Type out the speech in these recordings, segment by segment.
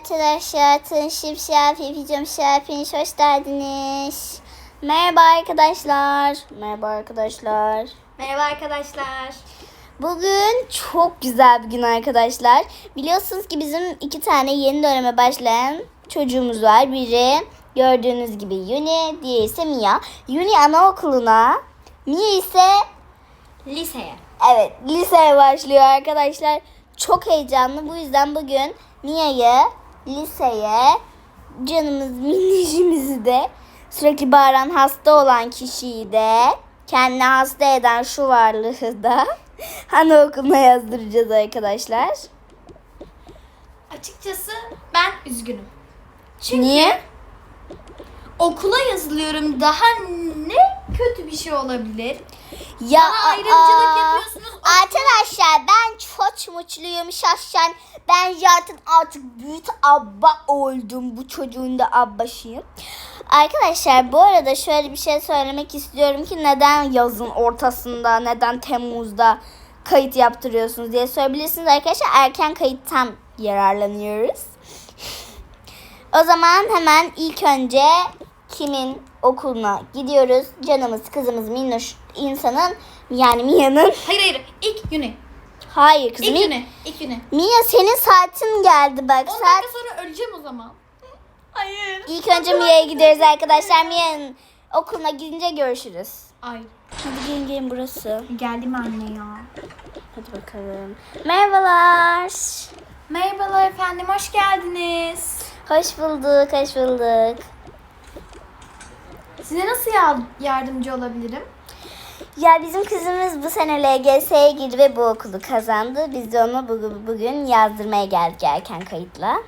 arkadaşlar. Tanışıp Şerfi, Pijam Şerfi'nin hoş geldiniz. Merhaba arkadaşlar. Merhaba arkadaşlar. Merhaba arkadaşlar. Bugün çok güzel bir gün arkadaşlar. Biliyorsunuz ki bizim iki tane yeni döneme başlayan çocuğumuz var. Biri gördüğünüz gibi Yuni, diğeri ise Mia. Yuni anaokuluna, Mia ise Liseye. Evet, liseye başlıyor arkadaşlar. Çok heyecanlı. Bu yüzden bugün Mia'yı liseye, canımız minnişimizi de, sürekli bağıran hasta olan kişiyi de, kendine hasta eden şu varlığı da anaokuluna yazdıracağız arkadaşlar. Açıkçası ben üzgünüm. Çünkü Niye? okula yazılıyorum. Daha ne kötü bir şey olabilir? Ya Bana ayrımcılık yapıyorsunuz. Arkadaşlar ben çok mutluyum şahsen. Ben zaten artık büyük abba oldum. Bu çocuğun da abbasıyım. Arkadaşlar bu arada şöyle bir şey söylemek istiyorum ki neden yazın ortasında, neden Temmuz'da kayıt yaptırıyorsunuz diye sorabilirsiniz arkadaşlar. Erken kayıttan yararlanıyoruz. O zaman hemen ilk önce kimin okuluna gidiyoruz? Canımız, kızımız, minnoş insanın yani Mia'nın. Hayır hayır. İlk günü. Hayır kızım. İlk günü. İlk günü. Mia senin saatin geldi bak. 10 Saat... dakika sonra öleceğim o zaman. Hayır. İlk önce Mia'ya gidiyoruz arkadaşlar. Mia'nın okuluna gidince görüşürüz. Ay. Hadi gelin gelin burası. Geldim anne ya. Hadi bakalım. Merhabalar. Merhabalar efendim. Hoş geldiniz. Hoş bulduk, hoş bulduk. Size nasıl ya- yardımcı olabilirim? Ya bizim kızımız bu sene LGS'ye girdi ve bu okulu kazandı. Biz de onu bugün, yazdırmaya geldik erken kayıtla.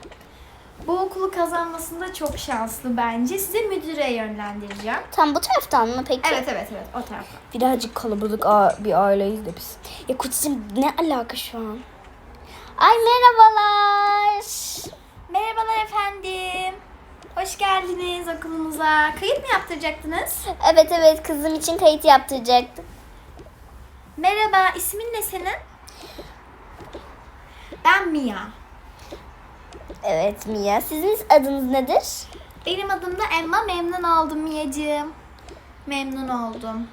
Bu okulu kazanmasında çok şanslı bence. Size müdüre yönlendireceğim. Tam bu taraftan mı peki? Evet evet evet o tarafa. Birazcık kalabalık bir aileyiz de biz. Ya kutucuğum ne alaka şu an? Ay merhabalar. Merhabalar efendim. Hoş geldiniz okulumuza. Kayıt mı yaptıracaktınız? Evet evet kızım için kayıt yaptıracaktım. Merhaba, ismin ne senin? Ben Mia. Evet Mia. Sizin adınız nedir? Benim adım da Emma. Memnun oldum Mia'cığım. Memnun oldum.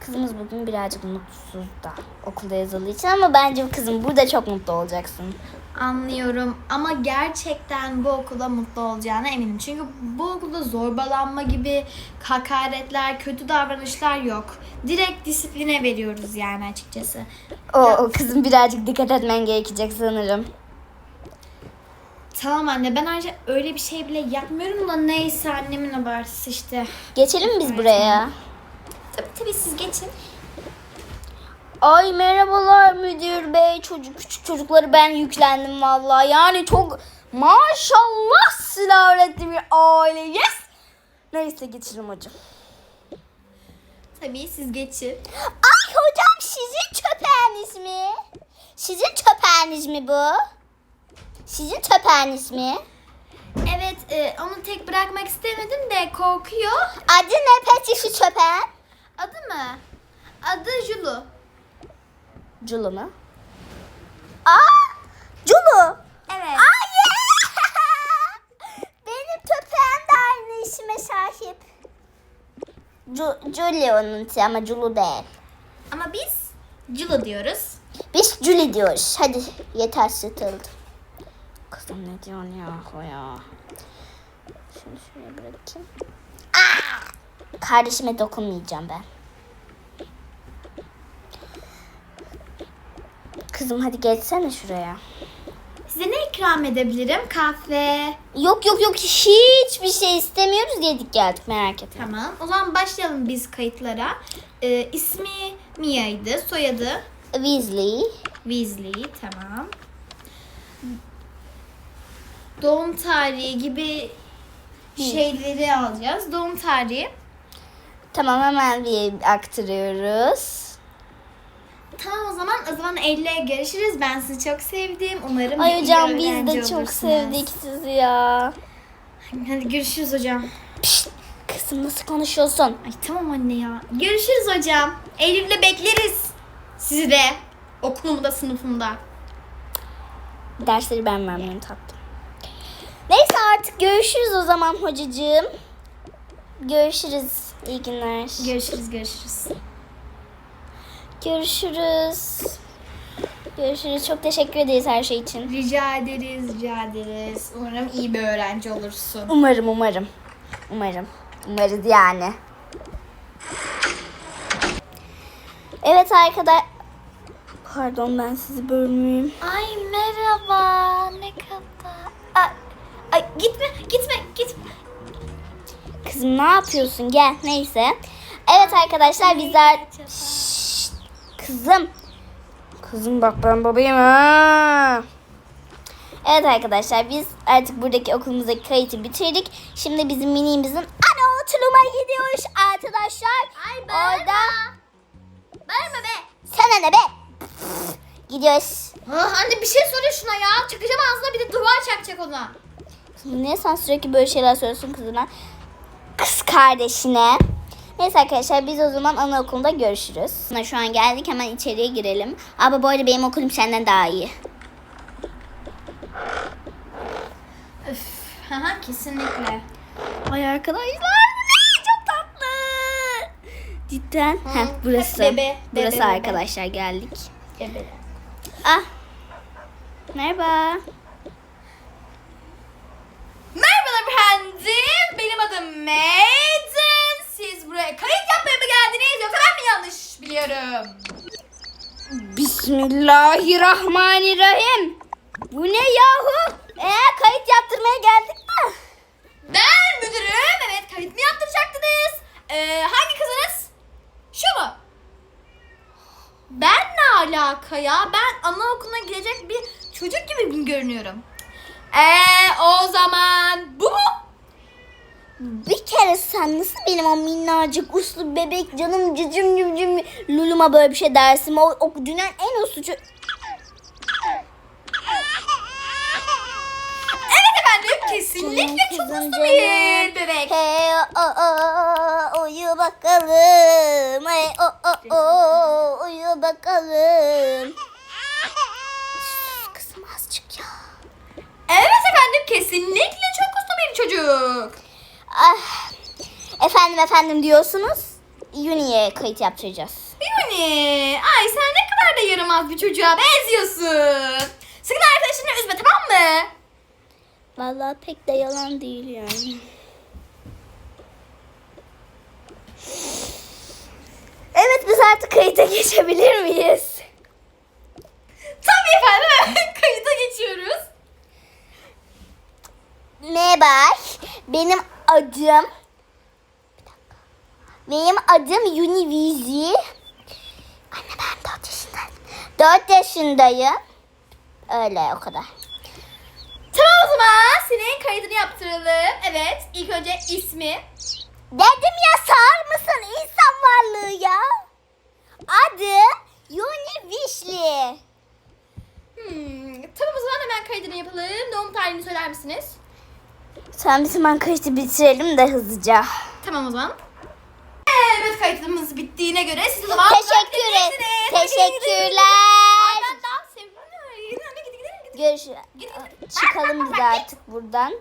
Kızımız bugün birazcık mutsuz da okulda yazılı için ama bence kızım burada çok mutlu olacaksın. Anlıyorum ama gerçekten bu okulda mutlu olacağına eminim. Çünkü bu okulda zorbalanma gibi hakaretler, kötü davranışlar yok. Direkt disipline veriyoruz yani açıkçası. O, o kızım birazcık dikkat etmen gerekecek sanırım. Tamam anne ben ayrıca öyle bir şey bile yapmıyorum da neyse annemin abartısı işte. Geçelim mi biz buraya? Tabii tabii siz geçin. Ay merhabalar müdür bey. Çocuk küçük çocukları ben yüklendim vallahi. Yani çok maşallah silahletli bir aile. Yes. Neyse geçelim hocam. Tabii siz geçin. Ay hocam sizin köpeğiniz mi? Sizin köpeğiniz mi bu? Sizin köpeğiniz mi? Evet e, onu tek bırakmak istemedim de korkuyor. Adı ne peki şu köpeğin? Adı mı? Adı Julu. Culu mu? Aa! Culu! Evet. Ay! Benim köpeğim de aynı isime sahip. Ju- Julie onun için ama Culu değil. Ama biz Julu diyoruz. Biz Julie diyoruz. Hadi yeter sıtıldım. Kızım ne diyorsun ya o ya. Şunu şuraya bırakayım. Aa! Kardeşime dokunmayacağım ben. Kızım hadi geçsene şuraya. Size ne ikram edebilirim? Kahve. Yok yok yok hiçbir şey istemiyoruz yedik geldik merak etme. Tamam. O zaman başlayalım biz kayıtlara. E, ismi Mia'ydı. Soyadı Weasley. Weasley. Tamam. Doğum tarihi gibi şeyleri alacağız. Doğum tarihi. Tamam hemen bir aktarıyoruz. Tamam o zaman o zaman elle görüşürüz. Ben sizi çok sevdim. Umarım Ay hocam biz de çok olursunuz. sevdik sizi ya. Hadi görüşürüz hocam. Pişt, kızım nasıl konuşuyorsun? Ay tamam anne ya. Görüşürüz hocam. Eylül'de bekleriz. Sizi de. Okulumda, sınıfımda. Dersleri ben vermem tatlım. Neyse artık görüşürüz o zaman hocacığım. Görüşürüz. İyi günler. Görüşürüz görüşürüz. Görüşürüz. Görüşürüz. Çok teşekkür ederiz her şey için. Rica ederiz rica ederiz. Umarım iyi bir öğrenci olursun. Umarım umarım. Umarım. Umarız yani. Evet arkadaşlar. Pardon ben sizi bölmeyeyim. Ay merhaba ne kadar. Ay, ay gitme gitme gitme. Kızım ne yapıyorsun? Gel neyse. Evet arkadaşlar bizler... Şşt, kızım. Kızım bak ben babayım ha. Evet arkadaşlar biz artık buradaki okulumuzdaki kayıtı bitirdik. Şimdi bizim minimizin anaokuluma gidiyoruz arkadaşlar. Ay Orada... Bağırma be. Sana ne be? Gidiyoruz. Ah, anne bir şey söyle şuna ya. Çıkacağım ağzına bir de duvar çakacak ona. Niye sen sürekli böyle şeyler söylüyorsun kızına? Kız kardeşine. Neyse arkadaşlar biz o zaman anaokulunda görüşürüz. Şu an geldik hemen içeriye girelim. Ama bu arada benim okulum senden daha iyi. Öf. Haha kesinlikle. Ay arkadaşlar çok tatlı. Cidden. Heh, burası. bebe, burası bebe, bebe. arkadaşlar geldik. Evet. Ah. Merhaba. Merhabalar efendim. Benim adım Maiden. Siz buraya kayıt yapmaya mı geldiniz yoksa ben mi yanlış biliyorum? Bismillahirrahmanirrahim. Bu ne yahu? Ee, kayıt yaptırmaya geldik mi? Ben müdürüm. Evet kayıt mı yaptıracaktınız? Ee, hangi kızınız? Şu mu? Ben ne alaka ya? Ben anaokuluna gidecek bir çocuk gibi görünüyorum? Eee o zaman bu mu? Bir kere sen nasıl benim o minnacık uslu bebek canım cicim cicim luluma böyle bir şey dersin? O, o dünyanın en uslu ço- Evet efendim kesinlikle çok Kızım uslu canım. bir bebek. Hey o o o uyu bakalım. Hey o o o uyu bakalım. Sus Kızım azıcık ya. Evet efendim kesinlikle çok uslu bir çocuk. Ah, efendim efendim diyorsunuz. Uni'ye kayıt yaptıracağız. Yuni, ay sen ne kadar da yaramaz bir çocuğa benziyorsun. Sakın arkadaşını üzme tamam mı? Vallahi pek de yalan değil yani. Evet biz artık kayıta geçebilir miyiz? Tabii efendim kayıta geçiyoruz. Merhaba. Benim adım Benim adım Univizi. Anne ben 4 yaşındayım. 4 yaşındayım. Öyle o kadar. Tamam o zaman senin kaydını yaptıralım. Evet ilk önce ismi. Dedim ya sağır mısın insan varlığı ya? Adı Univişli. Hmm, tamam o zaman hemen kaydını yapalım. Doğum tarihini söyler misiniz? Sen bizim kayıtı bitirelim de hızlıca. Tamam o zaman. Evet kaydımız bittiğine göre siz o zaman Teşekkür. Ay, Teşekkürler. Ben daha seviyorum. Görüşürüz. Çıkalım biz artık buradan.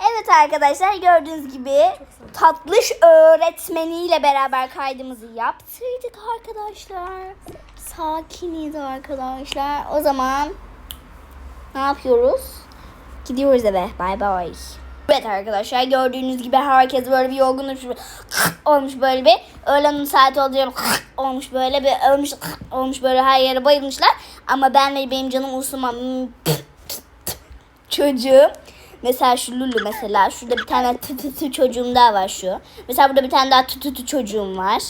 Evet arkadaşlar gördüğünüz gibi tatlış öğretmeniyle beraber kaydımızı yaptırdık arkadaşlar. Sakiniz arkadaşlar. O zaman ne yapıyoruz? Gidiyoruz eve. Bay bay. Evet arkadaşlar gördüğünüz gibi herkes böyle bir yorgunmuş olmuş böyle bir. Öğlen saati oluyor olmuş böyle bir ölmüş olmuş böyle her yere bayılmışlar. Ama ben ve benim canım usuma çocuğum. Mesela şu Lulu mesela şurada bir tane tü tü tü çocuğum daha var şu. Mesela burada bir tane daha tü tü tü çocuğum var.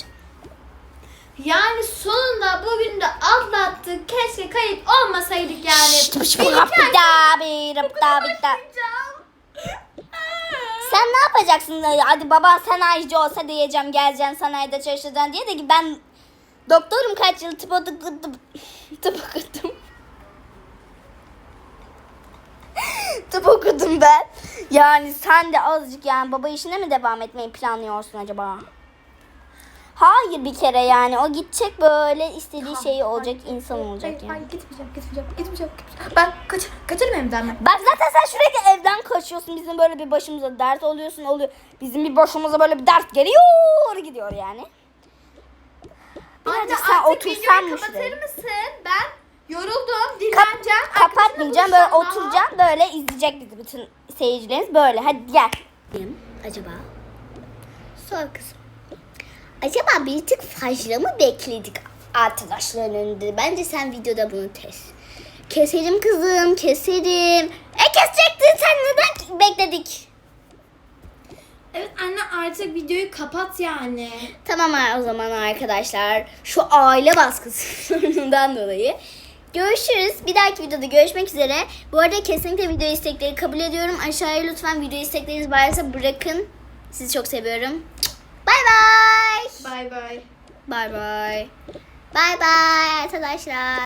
Yani sonunda bugün de atlattık. Keşke kayıp olmasaydık yani. Şşt, pış, Bir pış, iki ay pış, da, bir, okula da, bir, da. başlayacağım. Sen ne yapacaksın? Hadi baban sanayici olsa diyeceğim geleceksin sanayide çalışacaksın diye de ki ben doktorum kaç yıl tıp okudum. Tıp, tıp okudum. tıp okudum ben. Yani sen de azıcık yani baba işine mi devam etmeyi planlıyorsun acaba? Hayır bir kere yani o gidecek böyle istediği şeyi olacak insan olacak Hayır, yani. hayır gitmeyeceğim, gitmeyeceğim, gitmeyeceğim, gitmeyeceğim. Ben kaç, kaçarım evden ben. Bak zaten sen sürekli evden kaçıyorsun. Bizim böyle bir başımıza dert oluyorsun oluyor. Bizim bir başımıza böyle bir dert geliyor gidiyor yani. Birazcık sen otursan mı şuraya? mısın? Ben yoruldum, dinleneceğim. Kapatmayacağım böyle oturacağım böyle izleyecek bizi bütün seyircilerimiz böyle hadi gel. Acaba? Sor kızım. Acaba bir tık fazla mı bekledik arkadaşların önünde? Bence sen videoda bunu kes. Keserim kızım keserim. E kesecektin sen neden bekledik? Evet anne artık videoyu kapat yani. Tamam o zaman arkadaşlar şu aile baskısından dolayı görüşürüz. Bir dahaki videoda görüşmek üzere. Bu arada kesinlikle video istekleri kabul ediyorum. Aşağıya lütfen video istekleriniz varsa bırakın. Sizi çok seviyorum. Bay bay. Bay bay. Bay bay. Bay bay arkadaşlar.